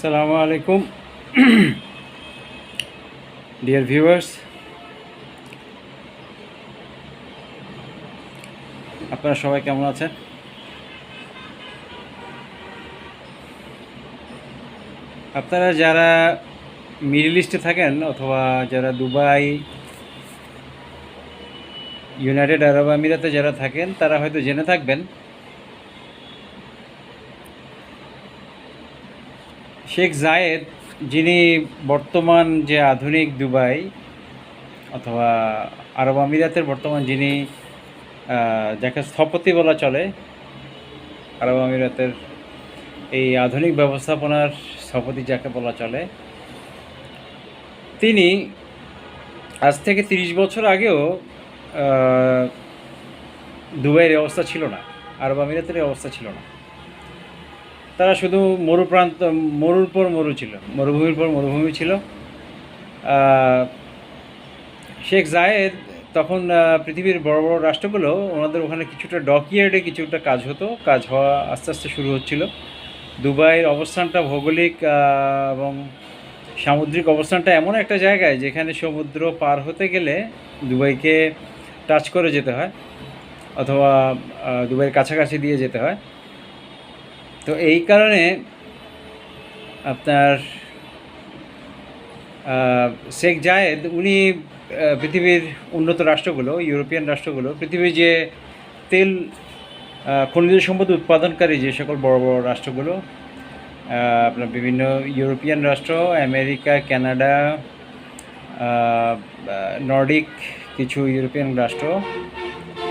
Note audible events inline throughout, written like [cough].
আসসালামু আলাইকুম। [clears throat] Dear viewers আপনারা সবাই কেমন আছেন? আপনারা যারা মিডল ইস্টে থাকেন অথবা যারা দুবাই ইউনাইটেড আরব আমিরাতে যারা থাকেন, তারা হয়তো জেনে থাকবেন শেখ জায়েদ, যিনি বর্তমান যে আধুনিক দুবাই অথবা আরব আমিরাতের বর্তমান যিনি যাকে স্থপতি বলা চলে, আরব আমিরাতের এই আধুনিক ব্যবস্থাপনার স্থপতি যাকে বলা চলে, তিনি আজ থেকে তিরিশ বছর আগেও দুবাইয়ের অবস্থা ছিল না, আরব আমিরাতের অবস্থা ছিল না। তারা শুধু মরু প্রান্ত, মরুর পর মরু ছিল, মরুভূমির পর মরুভূমি ছিল। শেখ জায়েদ তখন পৃথিবীর বড় বড় রাষ্ট্রগুলো, ওনাদের ওখানে কিছুটা ডকইয়ার্ডে কিছুটা কাজ হতো, কাজ হওয়া আস্তে আস্তে শুরু হচ্ছিল। দুবাইয়ের অবস্থানটা ভৌগোলিক এবং সামুদ্রিক অবস্থানটা এমন একটা জায়গায়, যেখানে সমুদ্র পার হতে গেলে দুবাইকে টাচ করে যেতে হয়, অথবা দুবাইয়ের কাছাকাছি দিয়ে যেতে হয়। তো এই কারণে আপনার শেখ জায়েদ, উনি পৃথিবীর উন্নত রাষ্ট্রগুলো, ইউরোপিয়ান রাষ্ট্রগুলো, পৃথিবীর যে তেল খনিজ সম্পদ উৎপাদনকারী যে সকল বড় বড় রাষ্ট্রগুলো আপনার বিভিন্ন ইউরোপিয়ান রাষ্ট্র, আমেরিকা, কানাডা নর্ডিক কিছু ইউরোপিয়ান রাষ্ট্র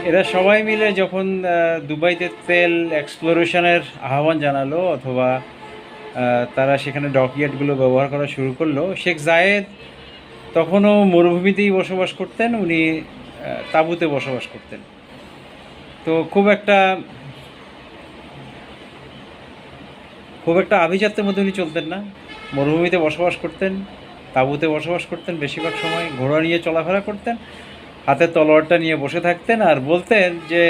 এরা সবাই মিলে যখন দুবাইতে তেল এক্সপ্লোরেশনের আহ্বান জানালো অথবা তারা সেখানে ডকইয়ার্ডগুলো ব্যবহার করা শুরু করল, শেখ জায়েদ তখনও মরুভূমিতেই বসবাস করতেন, উনি তাঁবুতে বসবাস করতেন। তো খুব একটা খুব একটা আভিজাত্যের মধ্যে উনি চলতেন না। মরুভূমিতে বসবাস করতেন, তাঁবুতে বসবাস করতেন বেশিরভাগ সময়, ঘোড়া নিয়ে চলাফেরা করতেন। হাতে তলোয়ারটা নিয়ে বসে থাকতেন আর বলতেন যে,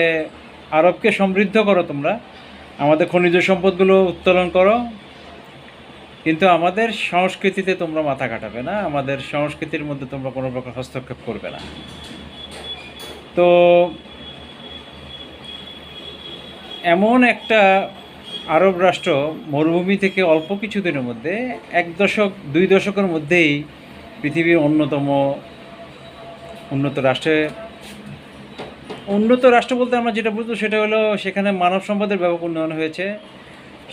আরবকে সমৃদ্ধ করো তোমরা, আমাদের খনিজ সম্পদগুলো উত্তোলন করো, কিন্তু আমাদের সংস্কৃতিতে তোমরা মাথা কাটাবে না, আমাদের সংস্কৃতির মধ্যে তোমরা কোনো প্রকার হস্তক্ষেপ করবে না। তো, এমন একটা আরব রাষ্ট্র মরুভূমি থেকে অল্প কিছুদিনের মধ্যে এক দশক, দুই দশকের মধ্যেই পৃথিবীর অন্যতম উন্নত রাষ্ট্রে, উন্নত রাষ্ট্র বলতে আমরা যেটা বুঝব সেটা হলো সেখানে মানব সম্পদের ব্যাপক উন্নয়ন হয়েছে।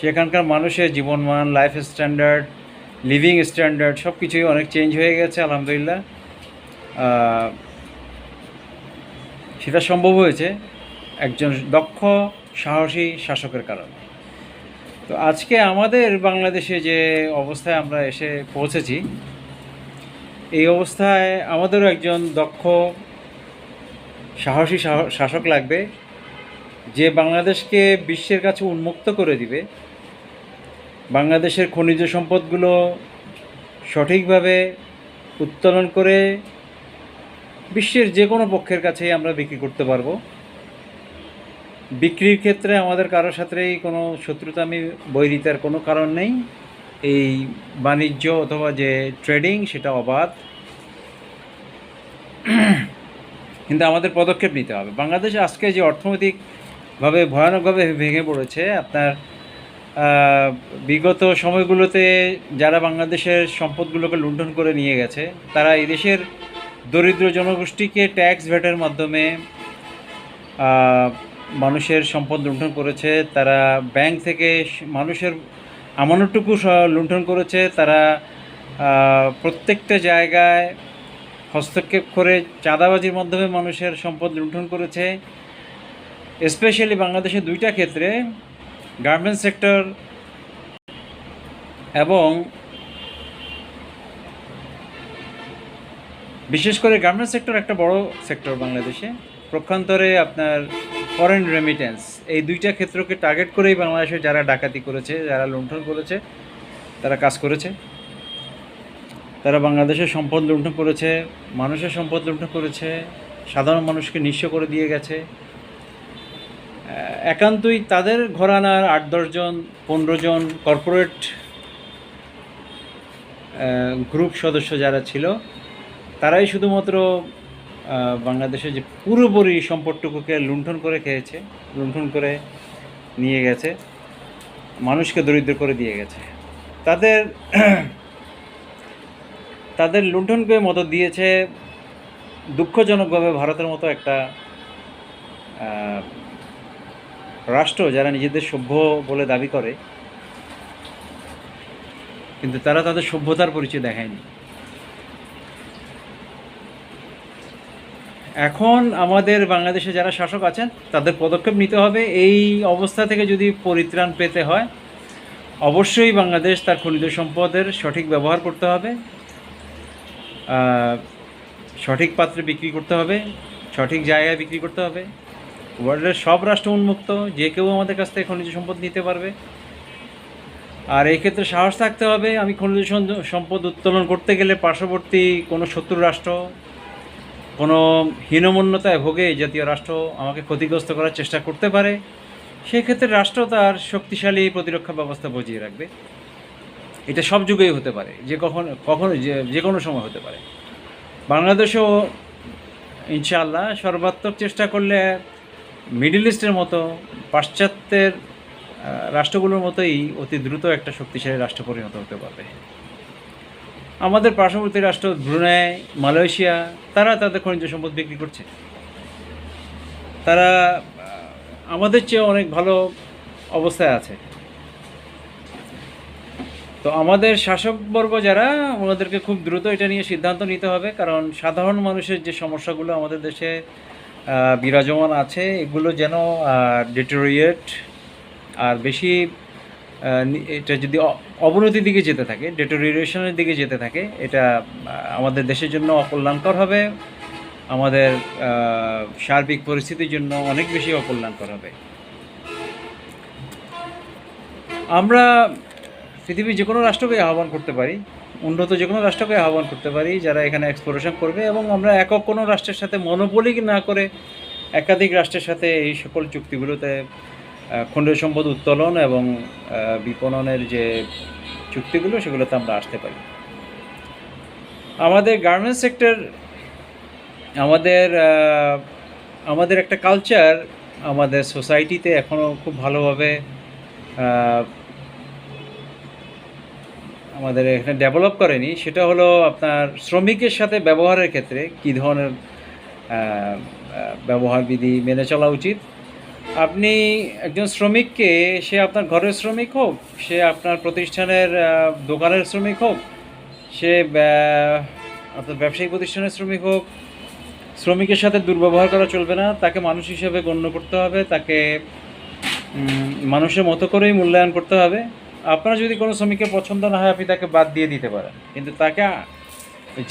সেখানকার মানুষের জীবনমান লাইফ স্ট্যান্ডার্ড লিভিং স্ট্যান্ডার্ড সব কিছুই অনেক চেঞ্জ হয়ে গেছে, আলহামদুলিল্লাহ। সেটা সম্ভব হয়েছে একজন দক্ষ, সাহসী শাসকের কারণে। তো আজকে আমাদের বাংলাদেশে যে অবস্থায় আমরা এসে পৌঁছেছি এই অবস্থায় আমাদেরও একজন দক্ষ, সাহসী সাহ- শাসক লাগবে, যে বাংলাদেশকে বিশ্বের কাছে উন্মুক্ত করে দিবে। বাংলাদেশের খনিজ সম্পদগুলো সঠিকভাবে উত্তোলন করে বিশ্বের যে কোনো পক্ষের কাছেই আমরা বিক্রি করতে পারব। বিক্রির ক্ষেত্রে আমাদের কারোর সাথেই কোনো শত্রুতা আমি বৈরিতার কোনো কারণ নেই। এই বাণিজ্য অথবা যে ট্রেডিং সেটা অবাধ। কিন্তু আমাদের পদক্ষেপ নিতে হবে। বাংলাদেশ আজকে যে অর্থনৈতিকভাবে, ভয়ানকভাবে ভেঙে পড়েছে, আপনার বিগত সময়গুলোতে যারা বাংলাদেশের সম্পদগুলোকে লুণ্ঠন করে নিয়ে গেছে, তারা এই দেশের দরিদ্র জনগোষ্ঠীকে ট্যাক্স ভ্যাটের মাধ্যমে মানুষের সম্পদ লুণ্ঠন করেছে। তারা ব্যাংক থেকে মানুষের আমানতটুকু লুণ্ঠন করেছে, তারা প্রত্যেকটা জায়গায় হস্তক্ষেপ করে চাঁদাবাজির মাধ্যমে মানুষের সম্পদ লুণ্ঠন করেছে। স্পেশালি বাংলাদেশের দুইটা ক্ষেত্রে গার্মেন্টস সেক্টর এবং বিশেষ করে গার্মেন্টস সেক্টর একটা বড় সেক্টর বাংলাদেশে। প্রক্ষান্তরে আপনার ফরেন রেমিটেন্স এই দুইটা ক্ষেত্রকে টার্গেট করেই বাংলাদেশে যারা ডাকাতি করেছে, যারা লুণ্ঠন করেছে, তারা কাজ করেছে। তারা বাংলাদেশের সম্পদ লুণ্ঠন করেছে, মানুষের সম্পদ লুণ্ঠন করেছে, সাধারণ মানুষকে নিঃস্ব করে দিয়ে গেছে। একান্তই তাদের ঘরানার আট দশজন পনেরো জন কর্পোরেট গ্রুপ সদস্য যারা ছিল, তারাই শুধুমাত্র আহ, বাংলাদেশের যে পুরোপুরি সম্পদটুকুকে লুণ্ঠন করে খেয়েছে লুণ্ঠন করে নিয়ে গেছে মানুষকে দরিদ্র করে দিয়ে গেছে। তাদের [clears throat] তাদের লুণ্ঠনকে মতো দিয়েছে দুঃখজনকভাবে ভারতের মতো একটা রাষ্ট্র যারা নিজেদের সভ্য বলে দাবি করে কিন্তু তারা তাদের সভ্যতার পরিচয় দেখায়নি। এখন আমাদের বাংলাদেশে যারা শাসক আছেন, তাদের পদক্ষেপ নিতে হবে। এই অবস্থা থেকে যদি পরিত্রাণ পেতে হয়, অবশ্যই বাংলাদেশ তার খনিজ সম্পদের সঠিক ব্যবহার করতে হবে সঠিক পাত্রে বিক্রি করতে হবে, সঠিক জায়গায় বিক্রি করতে হবে। ওয়ার্ল্ডের সব রাষ্ট্র উন্মুক্ত, যে কেউ আমাদের কাছ থেকে খনিজ সম্পদ নিতে পারবে। আর এই ক্ষেত্রে সাহস থাকতে হবে। আমি খনিজ সম্পদ উত্তোলন করতে গেলে পার্শ্ববর্তী কোনো শত্রু রাষ্ট্র কোনো হীনমন্যতায় ভোগে জাতীয় রাষ্ট্র আমাকে ক্ষতিগ্রস্ত করার চেষ্টা করতে পারে সেই ক্ষেত্রে রাষ্ট্র তার শক্তিশালী প্রতিরক্ষা ব্যবস্থা বজিয়ে রাখবে। এটা সব যুগেই হতে পারে, যে কখন, কখনো, যে যে কোনো সময় হতে পারে। বাংলাদেশও ইনশাআল্লাহ সর্বাত্মক চেষ্টা করলে মিডল ইস্টের মতো পাশ্চাত্যের রাষ্ট্রগুলোর মতোই অতি দ্রুত একটা শক্তিশালী রাষ্ট্র পরিণত হতে পারবে। আমাদের পার্শ্ববর্তী রাষ্ট্র ব্রুনাই, মালয়েশিয়া, তারা তাদের খনিজ সম্পদ বিক্রি করছে। তারা, আমাদের চেয়ে অনেক ভালো অবস্থায় আছে। তো আমাদের শাসকবর্গ যারা, ওনাদেরকে খুব দ্রুত এটা নিয়ে সিদ্ধান্ত নিতে হবে, কারণ সাধারণ মানুষের যে সমস্যাগুলো আমাদের দেশে বিরাজমান আছে, এগুলো যেন ডিটোরিয়েট আর বেশি এটা যদি অবনতির দিকে যেতে থাকে ডেটোরিয়েশনের দিকে যেতে থাকে, এটা আমাদের দেশের জন্য অকল্যাণকর হবে। আমাদের সার্বিক পরিস্থিতির জন্য অনেক বেশি অকল্যাণকর হবে। আমরা পৃথিবীর যে কোনো রাষ্ট্রকে আহ্বান করতে পারি, উন্নত যে কোনো রাষ্ট্রকে আহ্বান করতে পারি, যারা এখানে এক্সপ্লোরেশন করবে এবং আমরা একক কোনো রাষ্ট্রের সাথে মনোপলি না করে একাধিক রাষ্ট্রের সাথে এই সকল চুক্তিগুলোতে আহ, সম্পদ উত্তোলন এবং বিপণনের যে চুক্তিগুলো সেগুলোতে আমরা আসতে পারি। আমাদের গার্মেন্টস সেক্টর আমাদের আমাদের একটা কালচার আমাদের সোসাইটিতে এখনও খুব ভালোভাবে আমাদের এখানে ডেভেলপ করেনি। সেটা হলো আপনার শ্রমিকের সাথে ব্যবহারের ক্ষেত্রে কী ধরনের আহ, আহ, ব্যবহার বিধি মেনে চলা উচিত? আপনি একজন শ্রমিককে, সে আপনার ঘরের শ্রমিক হোক, সে আপনার প্রতিষ্ঠানের দোকানের শ্রমিক হোক, সে আপনার ব্যবসায়িক প্রতিষ্ঠানের শ্রমিক হোক, শ্রমিকের সাথে দুর্ব্যবহার করা চলবে না, তাকে মানুষ হিসেবে গণ্য করতে হবে, তাকে মানুষের মতো করেই মূল্যায়ন করতে হবে। আপনার যদি কোনো শ্রমিকের পছন্দ না হয়, আপনি তাকে বাদ দিয়ে দিতে পারেন। কিন্তু তাকে,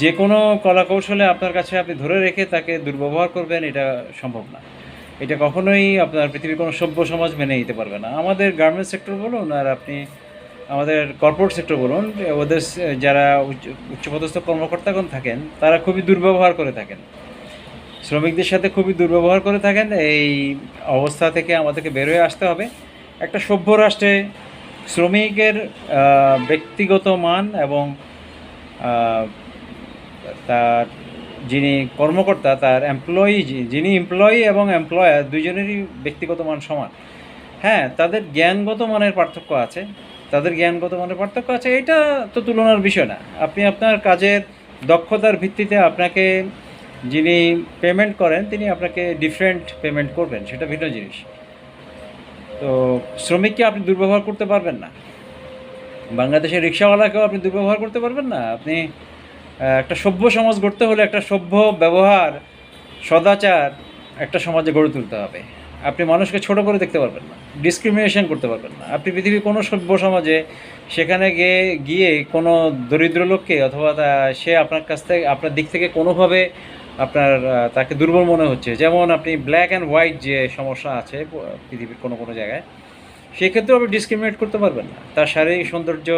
যে কোনো কলা কৌশলে আপনার কাছে আপনি ধরে রেখে তাকে দুর্ব্যবহার করবেন, এটা সম্ভব না। এটা কখনোই আপনার পৃথিবীর কোনো সভ্য সমাজ মেনে নিতে পারবে না। আমাদের গার্মেন্টস সেক্টর বলুন আর আপনি আমাদের কর্পোরেট সেক্টর বলুন, ওদের যারা উচ্চ- উচ্চপদস্থ কর্মকর্তাগণ থাকেন, তারা খুবই দুর্ব্যবহার করে থাকেন। শ্রমিকদের সাথে খুবই দুর্ব্যবহার করে থাকেন। এই অবস্থা থেকে আমাদেরকে বের হয়ে আসতে হবে। একটা সভ্য রাষ্ট্রে শ্রমিকের ব্যক্তিগত মান এবং তার যিনি কর্মকর্তা, তার এমপ্লয়ি যিনি এমপ্লয়ি এবং এমপ্লয়ার দুজনেরই ব্যক্তিগত মান সমান। হ্যাঁ তাদের জ্ঞানগত মানের পার্থক্য আছে। তাদের জ্ঞানগত মানের পার্থক্য আছে, এটা তো তুলনার বিষয় না। আপনি আপনার কাজের দক্ষতার ভিত্তিতে আপনাকে যিনি পেমেন্ট করেন, তিনি আপনাকে ডিফারেন্ট পেমেন্ট করবেন, সেটা ভিন্ন জিনিস। তো শ্রমিককে আপনি দুর্ব্যবহার করতে পারবেন না। বাংলাদেশের রিক্সাওয়ালাকেও আপনি দুর্ব্যবহার করতে পারবেন না। আপনি একটা সভ্য সমাজ গড়তে হলে একটা সভ্য ব্যবহার, সদাচার একটা সমাজে গড়ে তুলতে হবে। আপনি মানুষকে ছোট করে দেখতে পারবেন না ডিসক্রিমিনেশন করতে পারবেন না। আপনি পৃথিবীর কোনো সভ্য সমাজে সেখানে গিয়ে গিয়ে কোনো দরিদ্র লোককে অথবা সে আপনার কাছ থেকে, আপনার দিক থেকে কোনোভাবে আপনার তাকে দুর্বল মনে হচ্ছে। যেমন আপনি ব্ল্যাক অ্যান্ড হোয়াইট যে সমস্যা আছে পৃথিবীর কোনো কোনো জায়গায়, সেক্ষেত্রেও আপনি ডিসক্রিমিনেট করতে পারবেন না। তার শারীরিক সৌন্দর্য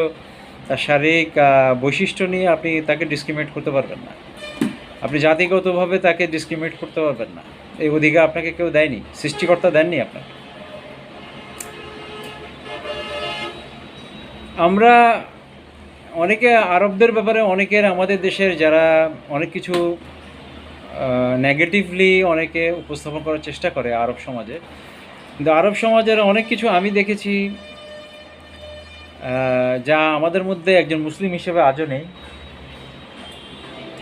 তার শারীরিক বৈশিষ্ট্য নিয়ে আপনি তাকে ডিসক্রিমিনেট করতে পারবেন না। আপনি জাতিগতভাবে তাকে ডিসক্রিমিনেট করতে পারবেন না। এই অধিকার আপনাকে কেউ দেয়নি, সৃষ্টিকর্তা দেননি আপনাকে। আমরা অনেকে আরবদের ব্যাপারে, অনেকের আমাদের দেশের যারা অনেক কিছু নেগেটিভলি অনেকে উপস্থাপন করার চেষ্টা করে আরব সমাজে। কিন্তু আরব সমাজের অনেক কিছু আমি দেখেছি যা আমাদের মধ্যে একজন মুসলিম হিসেবে আজও নেই।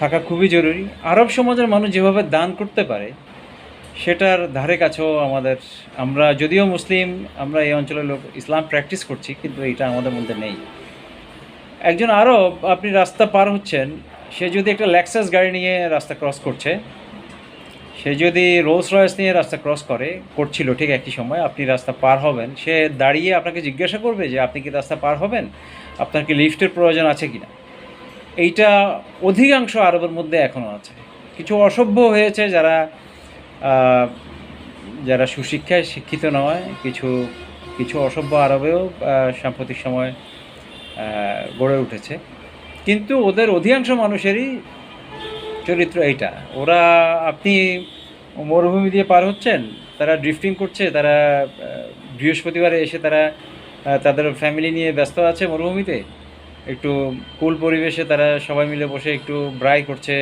থাকা খুবই জরুরি। আরব সমাজের মানুষ যেভাবে দান করতে পারে, সেটার ধারে কাছেও আমাদের, আমরা যদিও মুসলিম, আমরা এই অঞ্চলের লোক ইসলাম প্র্যাকটিস করছি, কিন্তু এটা আমাদের মধ্যে নেই। একজন আরব, আপনি রাস্তা পার হচ্ছেন, সে যদি একটা ল্যাক্সাস গাড়ি নিয়ে রাস্তা ক্রস করছে সে যদি রোলস রয়েস নিয়ে রাস্তা ক্রস করে, করছিল ঠিক একই সময়, আপনি রাস্তা পার হবেন, সে দাঁড়িয়ে আপনাকে জিজ্ঞাসা করবে যে, আপনি কি রাস্তা পার হবেন? আপনার কি লিফটের প্রয়োজন আছে কি না এইটা অধিকাংশ আরবের মধ্যে এখনও আছে। কিছু অসভ্য হয়েছে যারা যারা সুশিক্ষায় শিক্ষিত নয়, কিছু কিছু অসভ্য আরবেও সাম্প্রতিক সময় গড়ে উঠেছে। কিন্তু ওদের অধিকাংশ মানুষেরই চরিত্র এইটা। ওরা আপনি মরুভূমি দিয়ে পার হচ্ছেন, তারা ড্রিফটিং করছে, তারা বৃহস্পতিবারে এসে তারা তাদের ফ্যামিলি নিয়ে ব্যস্ত আছে মরুভূমিতে। একটু কুল পরিবেশে তারা সবাই মিলে বসে একটু ব্রাই করছে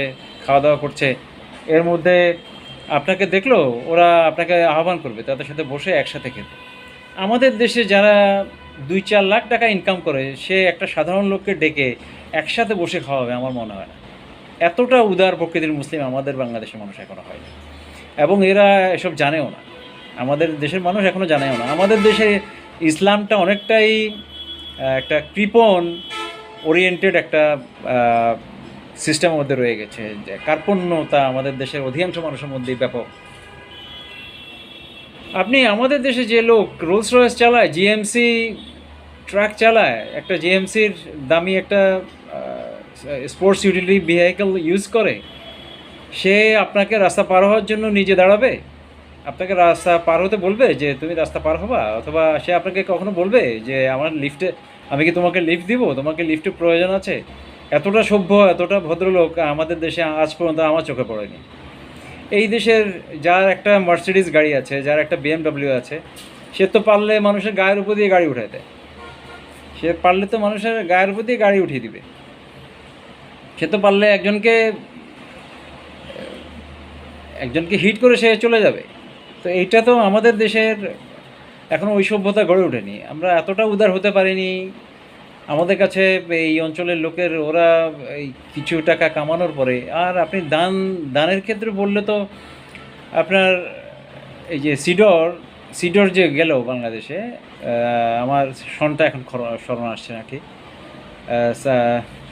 খাওয়া দাওয়া করছে। এর মধ্যে আপনাকে দেখল, ওরা আপনাকে আহ্বান করবে, তাদের সাথে বসে একসাথে খেতে। আমাদের দেশে যারা দুই চার লাখ টাকা ইনকাম করে, সে একটা সাধারণ লোককে ডেকে একসাথে বসে খাওয়াবে, আমার মনে হয় না। এতটা উদার প্রকৃতির মুসলিম আমাদের বাংলাদেশের মানুষ এখনও হয়নি। এবং এরা এসব জানেও না। আমাদের দেশের মানুষ এখনও জানেও না। আমাদের দেশে ইসলামটা অনেকটাই একটা কৃপণ ওরিয়েন্টেড একটা সিস্টেমের মধ্যে রয়ে গেছে যে কার্পণ্যতা আমাদের দেশের অধিকাংশ মানুষের মধ্যেই ব্যাপক। আপনি আমাদের দেশে যে লোক রোলস রয়েস চালায় জিএমসি ট্রাক চালায়, একটা জিএমসির দামি একটা স্পোর্টস ইউটিলিটি ভেহিকেল ইউজ করে, সে আপনাকে রাস্তা পার হওয়ার জন্য নিজে দাঁড়াবে। আপনাকে রাস্তা পার হতে বলবে যে, তুমি রাস্তা পার হবা? অথবা সে আপনাকে কখনো বলবে যে, আমার লিফটে আমি কি তোমাকে লিফট দিব? তোমাকে লিফটের প্রয়োজন আছে? এতটা সভ্য, এতটা ভদ্রলোক আমাদের দেশে আজ পর্যন্ত আমার চোখে পড়েনি। এই দেশের যার একটা মার্সিডিস গাড়ি আছে, যার একটা বিএমডব্লিউ আছে, সে তো পারলে মানুষের গায়ের উপর দিয়ে গাড়ি দেয়। সে পারলে তো মানুষের গায়ের উপর দিয়ে গাড়ি উঠিয়ে দিবে। সে তো পারলে একজনকে একজনকে হিট করে সে চলে যাবে। তো এইটা তো আমাদের দেশের এখনও ওই সভ্যতা গড়ে ওঠেনি। আমরা এতটা উদার হতে পারিনি। আমাদের কাছে এই অঞ্চলের লোকের, ওরা এই কিছু টাকা কামানোর পরে, আর আপনি দান, দানের ক্ষেত্রে বললে তো আপনার এই যে সিডর সিডর যে গেল বাংলাদেশে আমার সনটা এখন স্মরণ আসছে না ঠিক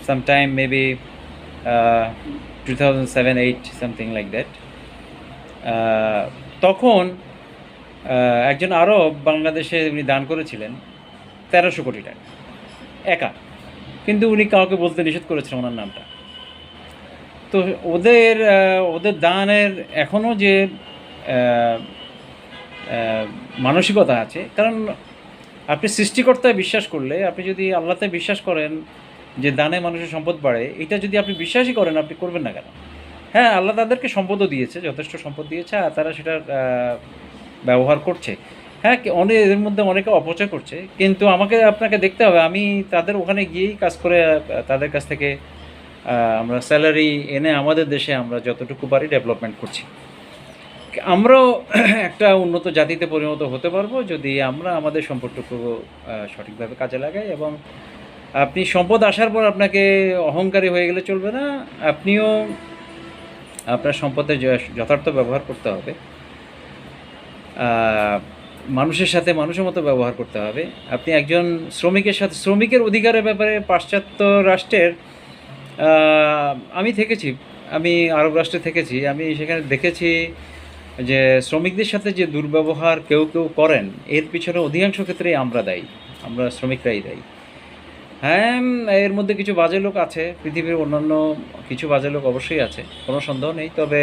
sometime maybe two thousand seven eight something like that তখন একজন আরব বাংলাদেশে উনি দান করেছিলেন তেরোশো কোটি টাকা একা। কিন্তু উনি কাউকে বলতে নিষেধ করেছিলেন ওনার নামটা। তো ওদের ওদের দানের এখনও যে আহ, মানসিকতা আছে কারণ আপনি সৃষ্টিকর্তায় বিশ্বাস করলে আপনি যদি আল্লাহতে বিশ্বাস করেন যে দানে মানুষের সম্পদ বাড়ে এটা যদি আপনি বিশ্বাসই করেন আপনি করবেন না কেন? হ্যাঁ আল্লাহ তাদেরকে সম্পদও দিয়েছে যথেষ্ট সম্পদ দিয়েছে আর তারা আহ, ব্যবহার করছে। হ্যাঁ অনেক এদের মধ্যে অনেকে অপচয় করছে কিন্তু আমাকে আপনাকে দেখতে হবে আমি তাদের ওখানে গিয়েই কাজ করে তাদের কাছ থেকে আমরা স্যালারি এনে আমাদের দেশে আমরা যতটুকু পারি ডেভেলপমেন্ট করছি। আমরাও [clears throat] একটা উন্নত জাতিতে পরিণত হতে পারব যদি আমরা আমাদের সম্পদটুকু সঠিকভাবে কাজে লাগাই এবং আপনি সম্পদ আসার পর আপনাকে অহংকারী হয়ে গেলে চলবে না, আপনিও আপনার সম্পদের যথার্থ ব্যবহার করতে হবে। মানুষের সাথে মানুষের মতো ব্যবহার করতে হবে। আপনি একজন শ্রমিকের সাথে, শ্রমিকের অধিকারের ব্যাপারে পাশ্চাত্য রাষ্ট্রের আমি থেকেছি, আমি আরব রাষ্ট্রে থেকেছি, আমি সেখানে দেখেছি যে শ্রমিকদের সাথে যে দুর্ব্যবহার কেউ কেউ করেন, এর পিছনে অধিকাংশ ক্ষেত্রেই আমরা দায়ী, আমরা শ্রমিকরাই দায়ী। হ্যাঁ এর মধ্যে কিছু বাজে লোক আছে, পৃথিবীর অন্যান্য কিছু বাজে লোক অবশ্যই আছে, কোনো সন্দেহ নেই, তবে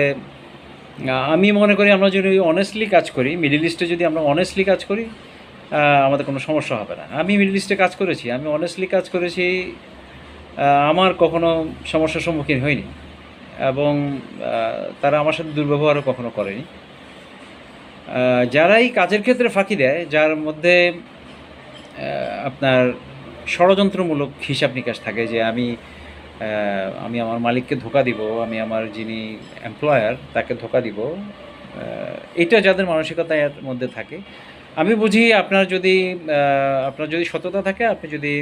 আমি মনে করি আমরা যদি অনেস্টলি কাজ করি মিডিল ইস্টে যদি আমরা অনেস্টলি কাজ করি আমাদের কোনো সমস্যা হবে না। আমি মিডিল ইস্টে কাজ করেছি, আমি অনেস্টলি কাজ করেছি আমার কখনো সমস্যার সম্মুখীন হইনি, এবং তারা আমার সাথে দুর্ব্যবহারও কখনো করেনি। যারাই কাজের ক্ষেত্রে ফাঁকি দেয়, যার মধ্যে আপনার ষড়যন্ত্রমূলক হিসাব নিকাশ থাকে যে আমি আমি আমার মালিককে ধোকা দিব, আমি আমার যিনি এমপ্লয়ার তাকে ধোকা দিব এটা যাদের মানসিকতার মধ্যে থাকে। আমি বুঝি আপনার যদি আপনার যদি সততা থাকে, আপনি যদি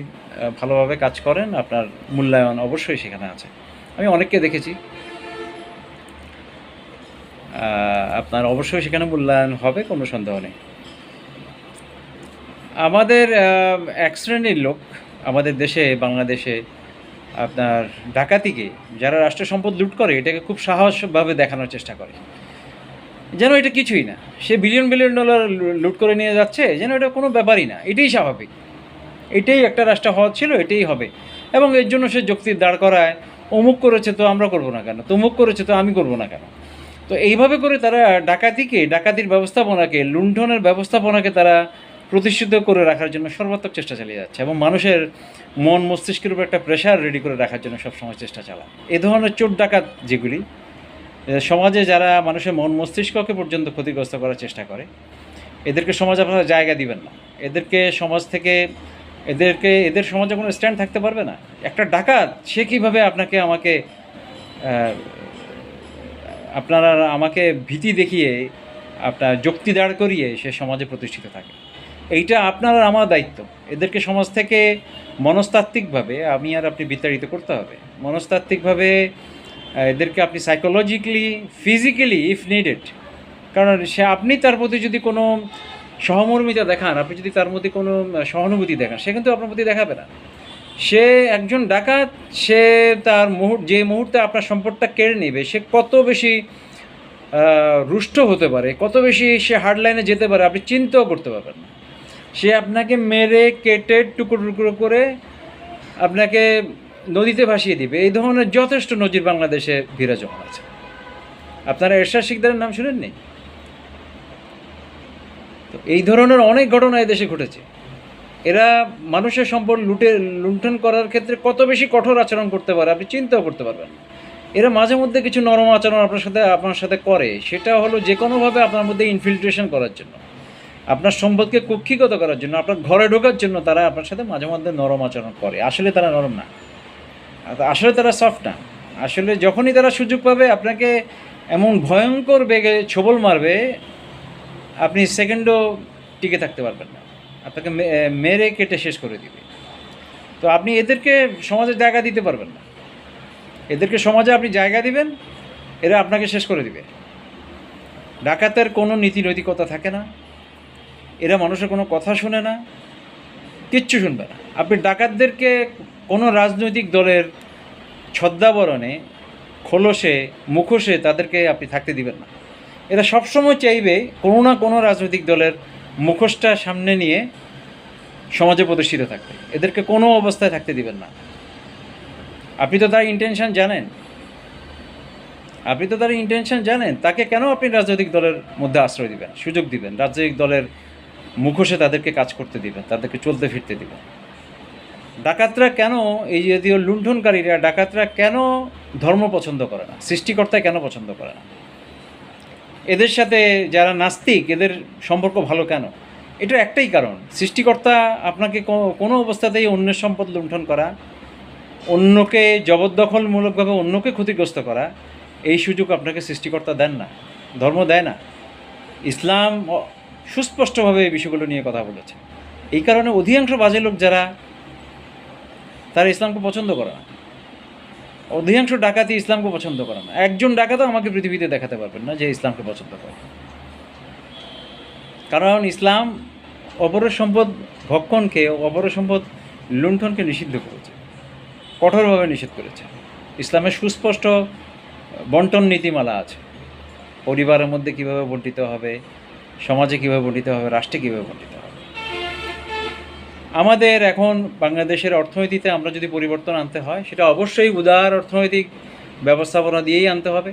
ভালোভাবে কাজ করেন, আপনার মূল্যায়ন অবশ্যই সেখানে আছে। আমি অনেককে দেখেছি। আপনার অবশ্যই সেখানে মূল্যায়ন হবে, কোনো সন্দেহ নেই। আমাদের এক শ্রেণির লোক আমাদের দেশে, বাংলাদেশে, আপনার ডাকাতিকে, যারা রাষ্ট্র সম্পদ লুট করে, এটাকে খুব সাহসভাবে দেখানোর চেষ্টা করে। যেন এটা কিছুই না। সে বিলিয়ন বিলিয়ন ডলার লুট করে নিয়ে যাচ্ছে, যেন এটা কোনো ব্যাপারই না। এটাই স্বাভাবিক। এটাই একটা রাষ্ট্র হওয়া ছিল, এটাই হবে। এবং এর জন্য সে যুক্তি দাঁড় করায়, অমুক করেছে তো আমরা করব না কেন? তমুক করেছে তো আমি করব না কেন? তো এইভাবে করে তারা ডাকাতিকে, ডাকাতির ব্যবস্থাপনাকে, লুণ্ঠনের ব্যবস্থাপনাকে তারা প্রতিষ্ঠিত করে রাখার জন্য সর্বাত্মক চেষ্টা চালিয়ে যাচ্ছে এবং মানুষের মন মস্তিষ্কের উপর একটা প্রেশার রেডি করে রাখার জন্য সবসময় চেষ্টা চালায়। এ ধরনের চোট ডাকাত যেগুলি সমাজে যারা মানুষের মন মস্তিষ্ককে পর্যন্ত ক্ষতিগ্রস্ত করার চেষ্টা করে, এদেরকে সমাজ আপনারা জায়গা দিবেন না। এদেরকে সমাজ থেকে, এদেরকে, এদের সমাজে কোনো স্ট্যান্ড থাকতে পারবে না। একটা ডাকাত, সে কীভাবে আপনাকে আমাকে আপনারা আমাকে ভীতি দেখিয়ে, আপনার যুক্তি দাঁড় করিয়ে সে সমাজে প্রতিষ্ঠিত থাকে? এইটা আপনার আর আমার দায়িত্ব। এদেরকে সমাজ থেকে মনস্তাত্ত্বিকভাবে আমি আর আপনি বিতাড়িত করতে হবে। মনস্তাত্ত্বিকভাবে এদেরকে আপনি সাইকোলজিক্যালি ফিজিক্যালি ইফ নিডেড কারণ সে আপনি তার প্রতি যদি কোনো সহমর্মিতা দেখান, আপনি যদি তার মধ্যে কোনো সহানুভূতি দেখান, সে কিন্তু আপনার প্রতি দেখাবে না। সে একজন ডাকাত, সে তার মুহূর্ত, যে মুহূর্তে আপনার সম্পদটা কেড়ে নেবে, সে কত বেশি রুষ্ট হতে পারে, কত বেশি সে হার্ড লাইনে যেতে পারে, আপনি চিন্তাও করতে পারবেন না। সে আপনাকে মেরে, কেটে, টুকরো টুকরো করে আপনাকে নদীতে ভাসিয়ে দিবে। এই ধরনের যথেষ্ট নজির বাংলাদেশে বিরাজমান আছে। আপনারা এরশাদ শিকদারের নাম শুনেননি? তো এই ধরনের অনেক ঘটনা এদেশে ঘটেছে। এরা মানুষের সম্পদ লুটে, লুণ্ঠন করার ক্ষেত্রে কত বেশি কঠোর আচরণ করতে পারে আপনি চিন্তাও করতে পারবেন এরা মাঝে মধ্যে কিছু নরম আচরণ আপনার সাথে আপনার সাথে করে। সেটা হলো যে কোনোভাবে আপনার মধ্যে ইনফিল্ট্রেশন করার জন্য। আপনার সম্পদকে কুক্ষিগত করার জন্য, আপনার ঘরে ঢোকার জন্য তারা আপনার সাথে মাঝে মধ্যে নরম আচরণ করে। আসলে তারা নরম না। আর আসলে তারা সফট না। আসলে যখনই তারা সুযোগ পাবে, আপনাকে এমন ভয়ঙ্কর বেগে ছবল মারবে, আপনি সেকেন্ডও টিকে থাকতে পারবেন না। আপনাকে মেরে কেটে শেষ করে দিবে। তো আপনি এদেরকে সমাজে জায়গা দিতে পারবেন না। এদেরকে সমাজে আপনি জায়গা দিবেন, এরা আপনাকে শেষ করে দিবে। ডাকাতের কোনো নীতি নৈতিকতা থাকে না। এরা মানুষের কোনো কথা শুনে না, কিচ্ছু শুনবে না। আপনি ডাকাতদেরকে কোনো রাজনৈতিক দলের ছদ্মাবরণে, খোলসে, মুখোশে তাদেরকে আপনি থাকতে দিবেন না। এরা সবসময় চাইবে কোনো না কোনো রাজনৈতিক দলের মুখোশটা সামনে নিয়ে সমাজে প্রতিষ্ঠিত থাকবে এদেরকে কোনো অবস্থায় থাকতে দিবেন না। আপনি তো তার ইন্টেনশন জানেন। আপনি তো তার ইন্টেনশন জানেন। তাকে কেন আপনি রাজনৈতিক দলের মধ্যে আশ্রয় দিবেন, সুযোগ দিবেন? রাজনৈতিক দলের মুখোশে তাদেরকে কাজ করতে দিবেন তাদেরকে চলতে ফিরতে দিবেন ডাকাতরা কেন এই জাতীয় লুণ্ঠনকারীরা, ডাকাতরা কেন ধর্ম পছন্দ করে না? সৃষ্টিকর্তা কেন পছন্দ করে না? এদের সাথে যারা নাস্তিক, এদের সম্পর্ক ভালো কেন? এটা একটাই কারণ। সৃষ্টিকর্তা আপনাকে কোনো অবস্থাতেই অন্যের সম্পদ লুণ্ঠন করা, অন্যকে জবরদখলমূলকভাবে অন্যকে ক্ষতিগ্রস্ত করা, এই সুযোগ আপনাকে সৃষ্টিকর্তা দেন না, ধর্ম দেয় না। ইসলাম সুস্পষ্টভাবে এই বিষয়গুলো নিয়ে কথা বলেছে। এই কারণে অধিকাংশ বাজে লোক যারা, তারা ইসলামকে পছন্দ করে না। অধিকাংশ ডাকাতি ইসলামকে পছন্দ করে না। একজন ডাকাতও আমাকে পৃথিবীতে দেখাতে পারবেন না যে ইসলামকে পছন্দ করে। কারণ ইসলাম অপরের সম্পদ ভক্ষণকে, অপরের সম্পদ লুণ্ঠনকে নিষিদ্ধ করেছে। কঠোরভাবে নিষেধ করেছে। ইসলামের সুস্পষ্ট বন্টন নীতিমালা আছে। পরিবারের মধ্যে কীভাবে বন্টিত হবে সমাজে কীভাবে বন্টিত হবে, রাষ্ট্রে কীভাবে বন্টিত হবে? আমাদের এখন বাংলাদেশের অর্থনীতিতে আমরা যদি পরিবর্তন আনতে হয়, সেটা অবশ্যই উদার অর্থনৈতিক ব্যবস্থাপনা দিয়েই আনতে হবে।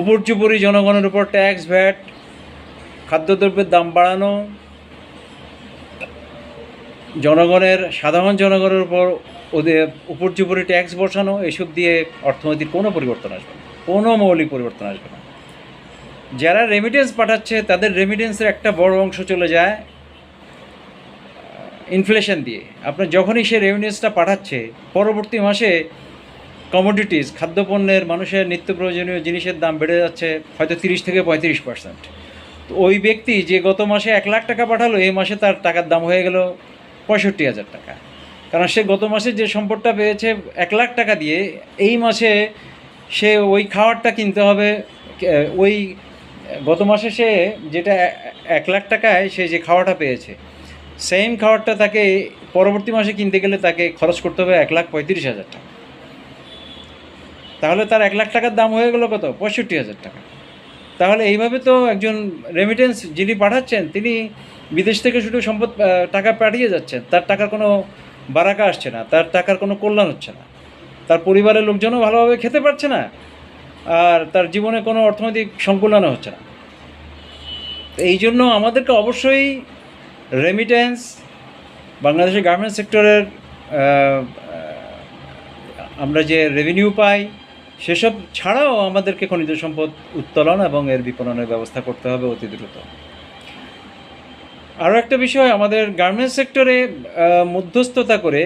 উপর্যুপরি জনগণের উপর ট্যাক্স ভ্যাট খাদ্যদ্রব্যের দাম বাড়ানো, জনগণের, সাধারণ জনগণের উপর ওদের উপর্যুপরি ট্যাক্স বসানো, এসব দিয়ে অর্থনীতির কোনো পরিবর্তন আসবে না। কোনো মৌলিক পরিবর্তন আসবে না। যারা রেমিটেন্স পাঠাচ্ছে, তাদের রেমিটেন্সের একটা বড় অংশ চলে যায় ইনফ্লেশন দিয়ে। আপনার যখনই সে রেভিনিউসটা পাঠাচ্ছে, পরবর্তী মাসে কমোডিটিস খাদ্যপণ্যের মানুষের নিত্য প্রয়োজনীয় জিনিসের দাম বেড়ে যাচ্ছে, হয়তো তিরিশ থেকে পঁয়ত্রিশ পার্সেন্ট তো ওই ব্যক্তি যে গত মাসে এক লাখ টাকা পাঠালো, এই মাসে তার টাকার দাম হয়ে গেল পঁয়ষট্টি হাজার টাকা। কারণ সে গত মাসে যে সম্পদটা পেয়েছে এক লাখ টাকা দিয়ে, এই মাসে সে ওই খাবারটা কিনতে হবে ওই গত মাসে সে যেটা এক লাখ টাকায় সে যে খাওয়াটা পেয়েছে সেম খাওয়ারটা তাকে পরবর্তী মাসে কিনতে গেলে তাকে খরচ করতে হবে এক লাখ পঁয়ত্রিশ হাজার টাকা। তাহলে তার এক লাখ টাকার দাম হয়ে গেল কত? পঁয়ষট্টি হাজার টাকা। তাহলে এইভাবে তো একজন রেমিটেন্স যিনি পাঠাচ্ছেন, তিনি বিদেশ থেকে শুধু সম্পদ টাকা পাঠিয়ে যাচ্ছেন, তার টাকার কোনো বারাকা আসছে না, তার টাকার কোনো কল্যাণ হচ্ছে না। তার পরিবারের লোকজনও ভালোভাবে খেতে পারছে না আর তার জীবনে কোনো অর্থনৈতিক সংকুলনও হচ্ছে না। এই জন্য আমাদেরকে অবশ্যই রেমিটেন্স বাংলাদেশের গার্মেন্টস সেক্টরের আমরা যে রেভিনিউ পাই, সেসব ছাড়াও আমাদেরকে খনিজ সম্পদ উত্তোলন এবং এর বিপণনের ব্যবস্থা করতে হবে অতি দ্রুত। আরও একটা বিষয়, আমাদের গার্মেন্টস সেক্টরে মধ্যস্থতা করে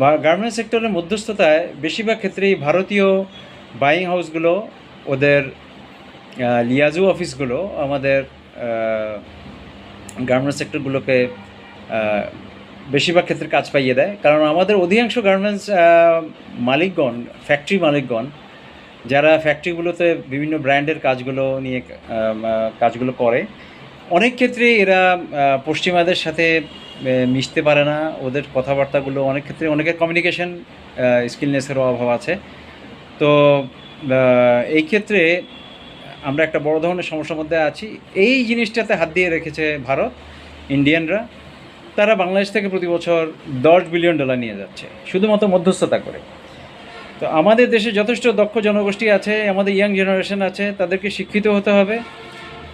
বা গার্মেন্টস সেক্টরের মধ্যস্থতায় বেশিরভাগ ক্ষেত্রেই ভারতীয় বাইং হাউসগুলো ওদের লিয়াজু অফিসগুলো আমাদের গার্মেন্টস সেক্টরগুলোকে বেশিরভাগ ক্ষেত্রে কাজ পাইয়ে দেয়। কারণ আমাদের অধিকাংশ গার্মেন্টস মালিকগণ ফ্যাক্টরি মালিকগণ, যারা ফ্যাক্টরিগুলোতে বিভিন্ন ব্র্যান্ডের কাজগুলো নিয়ে কাজগুলো করে, অনেক ক্ষেত্রে এরা পশ্চিমাদের সাথে মিশতে পারে না। ওদের কথাবার্তাগুলো অনেক ক্ষেত্রে, অনেকের কমিউনিকেশন স্কিলনেসেরও অভাব আছে। তো এই ক্ষেত্রে আমরা একটা বড় ধরনের সমস্যার মধ্যে আছি। এই জিনিসটাতে হাত দিয়ে রেখেছে ভারত, ইন্ডিয়ানরা। তারা বাংলাদেশ থেকে প্রতি বছর দশ বিলিয়ন ডলার নিয়ে যাচ্ছে, শুধুমাত্র মধ্যস্থতা করে। তো আমাদের দেশে যথেষ্ট দক্ষ জনগোষ্ঠী আছে, আমাদের ইয়াং জেনারেশন আছে, তাদেরকে শিক্ষিত হতে হবে।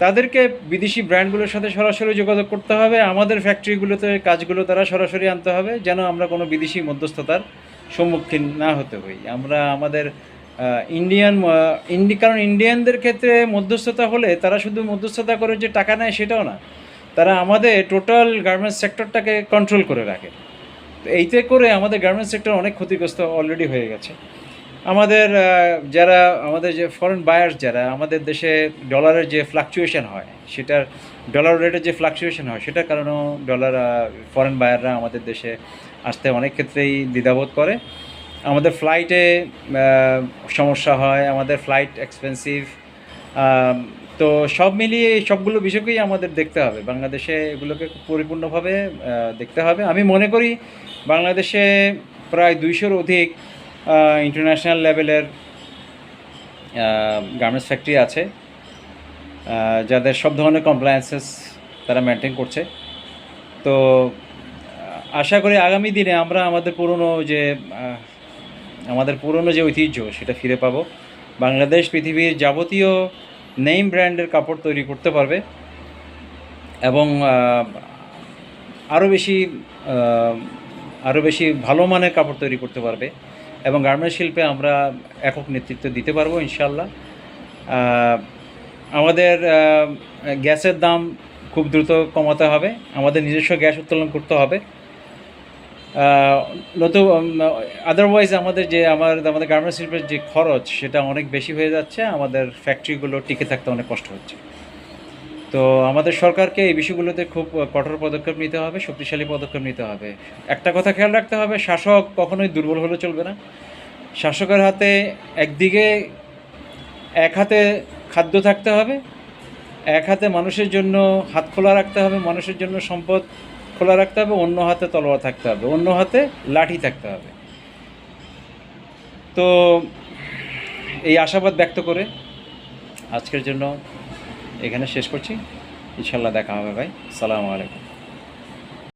তাদেরকে বিদেশি ব্র্যান্ডগুলোর সাথে সরাসরি যোগাযোগ করতে হবে। আমাদের ফ্যাক্টরিগুলোতে কাজগুলো তারা সরাসরি আনতে হবে, যেন আমরা কোনো বিদেশি মধ্যস্থতার সম্মুখীন না হতে হই। আমরা আমাদের ইন্ডিয়ান ইন্ডি কারণ ইন্ডিয়ানদের ক্ষেত্রে মধ্যস্থতা হলে তারা শুধু মধ্যস্থতা করে যে টাকা নেয় সেটাও না। তারা আমাদের টোটাল গার্মেন্টস সেক্টরটাকে কন্ট্রোল করে রাখে। তো এইতে করে আমাদের গার্মেন্টস সেক্টর অনেক ক্ষতিগ্রস্ত অলরেডি হয়ে গেছে। আমাদের যারা, আমাদের যে ফরেন বায়ার্স যারা, আমাদের দেশে ডলারের যে ফ্লাকচুয়েশন হয়, সেটার ডলার রেটের যে ফ্লাকচুয়েশন হয়, সেটার কারণেও ডলার ফরেন বায়াররা আমাদের দেশে আসতে অনেক ক্ষেত্রেই দ্বিধাবোধ করে। আমাদের ফ্লাইটে সমস্যা হয়, আমাদের ফ্লাইট এক্সপেন্সিভ তো সব মিলিয়ে সবগুলো বিষয়কেই আমাদের দেখতে হবে। বাংলাদেশে এগুলোকে পরিপূর্ণভাবে দেখতে হবে। আমি মনে করি বাংলাদেশে প্রায় দুইশোর অধিক ইন্টারন্যাশনাল লেভেলের গার্মেন্টস ফ্যাক্টরি আছে যাদের সব ধরনের কমপ্লায়েন্সেস তারা মেনটেন করছে। তো আশা করি আগামী দিনে আমরা আমাদের পুরনো যে আমাদের পুরনো যে ঐতিহ্য, সেটা ফিরে পাবো। বাংলাদেশ পৃথিবীর যাবতীয় নেম ব্র্যান্ডের কাপড় তৈরি করতে পারবে। এবং আরও বেশি আরও বেশি ভালো মানের কাপড় তৈরি করতে পারবে। এবং গার্মেন্ট শিল্পে আমরা একক নেতৃত্ব দিতে পারব ইনশাল্লাহ আমাদের গ্যাসের দাম খুব দ্রুত কমাতে হবে। আমাদের নিজস্ব গ্যাস উত্তোলন করতে হবে। নতুন আদারওয়াইজ আমাদের যে, আমার, আমাদের গার্মেন্টস শিল্পের যে খরচ, সেটা অনেক বেশি হয়ে যাচ্ছে। আমাদের ফ্যাক্টরিগুলো টিকে থাকতে অনেক কষ্ট হচ্ছে। তো আমাদের সরকারকে এই বিষয়গুলোতে খুব কঠোর পদক্ষেপ নিতে হবে, শক্তিশালী পদক্ষেপ নিতে হবে। একটা কথা খেয়াল রাখতে হবে, শাসক কখনোই দুর্বল হলে চলবে না। শাসকের হাতে একদিকে এক হাতে খাদ্য থাকতে হবে, এক হাতে মানুষের জন্য হাত খোলা রাখতে হবে, মানুষের জন্য সম্পদ খোলা রাখতে হবে, অন্য হাতে তলোয়া থাকতে হবে, অন্য হাতে লাঠি থাকতে হবে। তো এই আশাবাদ ব্যক্ত করে আজকের জন্য এখানে শেষ করছি। ইনশাল্লাহ দেখা হবে ভাই। সালামু আলাইকুম।